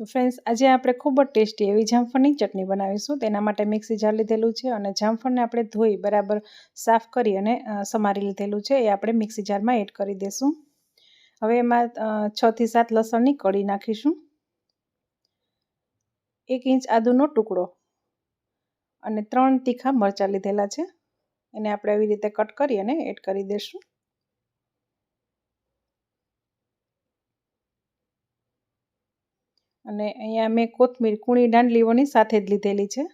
તો ફ્રેન્ડ્સ આજે આપણે ખૂબ જ ટેસ્ટી એવી જામફળની ચટણી બનાવીશું. તેના માટે મિક્સી જાર લીધેલું છે અને જામફળને આપણે ધોઈ બરાબર સાફ કરી અને સમારી લીધેલું છે. એ આપણે મિક્સી જારમાં એડ કરી દઈશું હવે એમાં છથી સાત લસણની કળી નાખીશું. એક ઇંચ આદુનો ટુકડો અને ત્રણ તીખા મરચાં લીધેલા છે. એને આપણે આવી રીતે કટ કરી અને એડ કરી દઈશું અને અહીંયા મેં કોથમીર કૂણી દાંડલીઓની સાથે જ લીધેલી છે.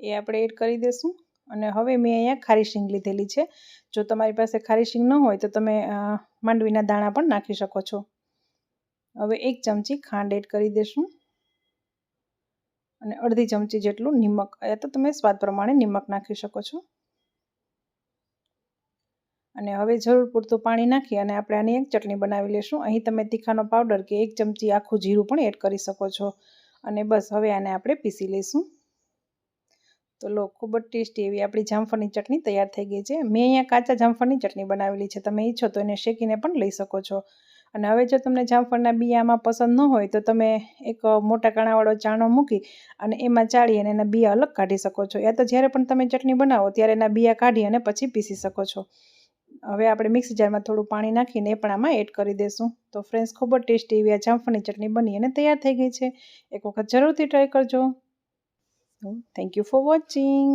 એ આપણે એડ કરી દઈશું અને હવે મેં અહીંયા ખારી શીંગ લીધેલી છે. જો તમારી પાસે ખારી શીંગ ન હોય તો તમે માંડવીના દાણા પણ નાખી શકો છો. હવે એક ચમચી ખાંડ એડ કરી દઈશું અને અડધી ચમચી જેટલું નિમક યા તો તમે સ્વાદ પ્રમાણે નિમક નાખી શકો છો. અને હવે જરૂર પૂરતું પાણી નાખી અને આપણે આની એક ચટણી બનાવી લઈશું અહીં તમે તીખાનો પાવડર કે એક ચમચી આખું જીરું પણ એડ કરી શકો છો. અને બસ હવે આને આપણે પીસી લઈશું તો લો, ખૂબ જ ટેસ્ટી એવી આપણી જામફળની ચટણી તૈયાર થઈ ગઈ છે. મેં અહીંયા કાચા જામફળની ચટણી બનાવેલી છે. તમે ઈચ્છો તો એને શેકીને પણ લઈ શકો છો. અને હવે જો તમને જામફળના બિયામાં પસંદ ન હોય તો તમે એક મોટા કાણાવાળો ચાણો મૂકી અને એમાં ચાળી અને એના બિયા અલગ કાઢી શકો છો. યા તો જ્યારે પણ તમે ચટણી બનાવો ત્યારે એના બિયા કાઢી અને પછી પીસી શકો છો. હવે આપણે મિક્સ જારમાં થોડું પાણી નાખીને એ પણ આમાં એડ કરી દઈશું તો ફ્રેન્ડ્સ ખૂબ જ ટેસ્ટી એવી આ જામફળની ચટણી બની અને તૈયાર થઈ ગઈ છે. એક વખત જરૂરથી ટ્રાય કરજો. Thank you for watching